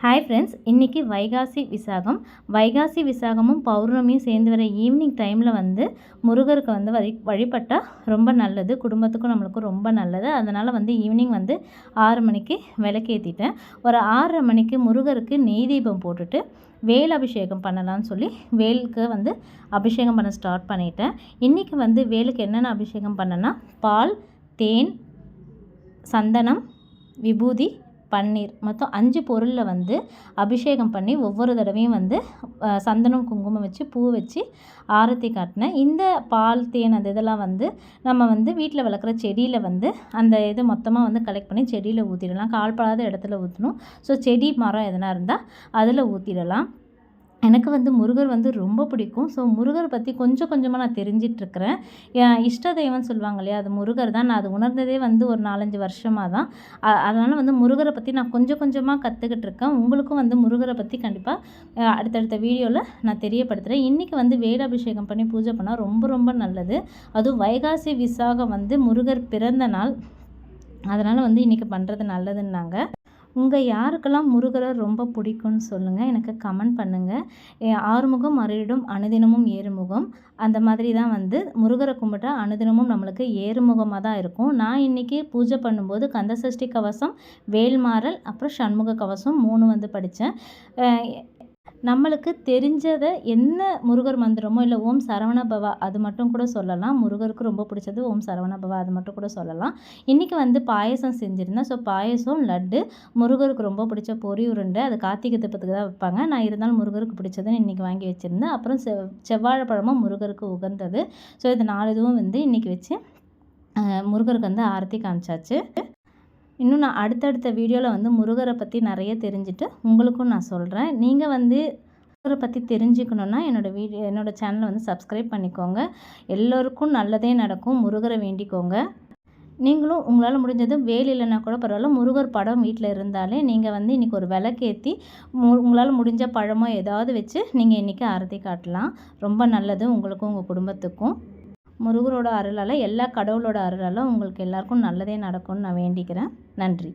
Hi friends இன்றைக்கி வைகாசி விசாகம். வைகாசி விசாகமும் பௌர்ணமியும் சேர்ந்து வர ஈவினிங் டைமில் வந்து முருகருக்கு வந்து வழி வழிபட்டால் ரொம்ப நல்லது. குடும்பத்துக்கும் நம்மளுக்கும் ரொம்ப நல்லது. அதனால் வந்து ஈவினிங் வந்து ஆறு மணிக்கு விளக்கேற்றிட்டேன் ஒரு ஆறரை மணிக்கு முருகருக்கு நெய் தீபம் போட்டுட்டு வேல் அபிஷேகம் பண்ணலான்னு சொல்லி வேலுக்கு வந்து அபிஷேகம் பண்ண ஸ்டார்ட் பண்ணிட்டேன். இன்றைக்கி வந்து வேலுக்கு என்னென்ன அபிஷேகம் பண்ணேன்னா பால் தேன் சந்தனம் விபூதி பன்னீர். மொத்தம் அஞ்சு பொருளில் வந்து அபிஷேகம் பண்ணி ஒவ்வொரு தடவையும் வந்து சந்தனம் குங்குமம் வச்சு பூ வச்சு ஆரத்தி காட்டினேன். இந்த பால் தேன் அந்த இதெல்லாம் வந்து நம்ம வந்து வீட்டில் வளர்க்குற செடியில் வந்து அந்த இது மொத்தமாக வந்து கலெக்ட் பண்ணி செடியில் ஊற்றிடலாம் கால்படாத இடத்துல ஊற்றணும் ஸோ செடி மரம் எதனா இருந்தால் அதில் ஊற்றிடலாம் எனக்கு வந்து முருகர் வந்து ரொம்ப பிடிக்கும். ஸோ முருகர் பற்றி கொஞ்சம் கொஞ்சமாக நான் தெரிஞ்சிட்ருக்கிறேன். என் இஷ்ட தெய்வம்னு சொல்லுவாங்க இல்லையா? அது முருகர் தான். நான் அது உணர்ந்ததே வந்து ஒரு நாலஞ்சு வருஷமாக தான். அதனால் வந்து முருகரை பற்றி நான் கொஞ்சம் கொஞ்சமாக கற்றுக்கிட்டு இருக்கேன் உங்களுக்கும் வந்து முருகரை பற்றி கண்டிப்பாக அடுத்தடுத்த வீடியோவில் நான் தெரியப்படுத்துகிறேன் இன்றைக்கி வந்து வேலாபிஷேகம் பண்ணி பூஜை பண்ணால் ரொம்ப ரொம்ப நல்லது. அதுவும் வைகாசி விசாகம் வந்து முருகர் பிறந்த நாள். அதனால் வந்து இன்றைக்கி பண்ணுறது நல்லதுன்னாங்க. உங்கள் யாருக்கெல்லாம் முருகரை ரொம்ப பிடிக்கும்னு சொல்லுங்கள் எனக்கு கமெண்ட் பண்ணுங்கள் ஆறுமுகம் அருளிடும் அனுதினமும் ஏறுமுகம். அந்த மாதிரி தான் வந்து முருகரை கும்பிட்டா அனுதினமும் நம்மளுக்கு ஏறுமுகமாக தான் இருக்கும். நான் இன்றைக்கி பூஜை பண்ணும்போது கந்தசஷ்டி கவசம் வேல்மாறல் அப்புறம் சண்முக கவசம் மூணு வந்து படித்தேன் நம்மளுக்கு தெரிஞ்சதை என்ன முருகர் மந்திரமோ இல்லை ஓம் சரவண பவா அது மட்டும் கூட சொல்லலாம். முருகருக்கு ரொம்ப பிடிச்சது ஓம் சரவண பவா அது மட்டும் கூட சொல்லலாம். இன்றைக்கி வந்து பாயசம் செஞ்சுருந்தேன். ஸோ பாயசம் லட்டு முருகருக்கு ரொம்ப பிடிச்ச பொறி உருண்டை அது கார்த்திகை தீபத்துக்கு தான் வைப்பாங்க. நான் இருந்தாலும் முருகருக்கு பிடிச்சதுன்னு இன்றைக்கி வாங்கி வச்சுருந்தேன். அப்புறம் செவ் செவ்வாழைப்பழமும் முருகருக்கு உகந்தது. ஸோ இது நாலு இதுவும் வந்து இன்றைக்கி வச்சு முருகருக்கு வந்து ஆரத்தி காமிச்சாச்சு. இன்னும் நான் அடுத்தடுத்த வீடியோவில் வந்து முருகரை பற்றி நிறைய தெரிஞ்சுட்டு உங்களுக்கும் நான் சொல்கிறேன் நீங்கள் வந்து முருகரை பற்றி தெரிஞ்சுக்கணுன்னா என்னோடய வீடியோ என்னோடய சேனலை வந்து சப்ஸ்கிரைப் பண்ணிக்கோங்க. எல்லோருக்கும் நல்லதே நடக்கும். முருகரை வேண்டிக்கோங்க. நீங்களும் உங்களால் முடிஞ்சது வேல் இல்லைன்னா கூட பரவாயில்ல முருகர் படம் வீட்டில் இருந்தாலே நீங்கள் வந்து இன்றைக்கி ஒரு விளக்கேற்றி மு உங்களால் முடிஞ்ச பழமோ ஏதாவது வச்சு நீங்கள் இன்றைக்கி ஆரத்தி காட்டலாம். ரொம்ப நல்லது உங்களுக்கும் உங்கள் குடும்பத்துக்கும். முருகரோட அருளால் எல்லா கடவுளோட அருளால் உங்களுக்கு எல்லாருக்கும் நல்லதே நடக்கும்னு நான் வேண்டிக்கிறேன். நன்றி.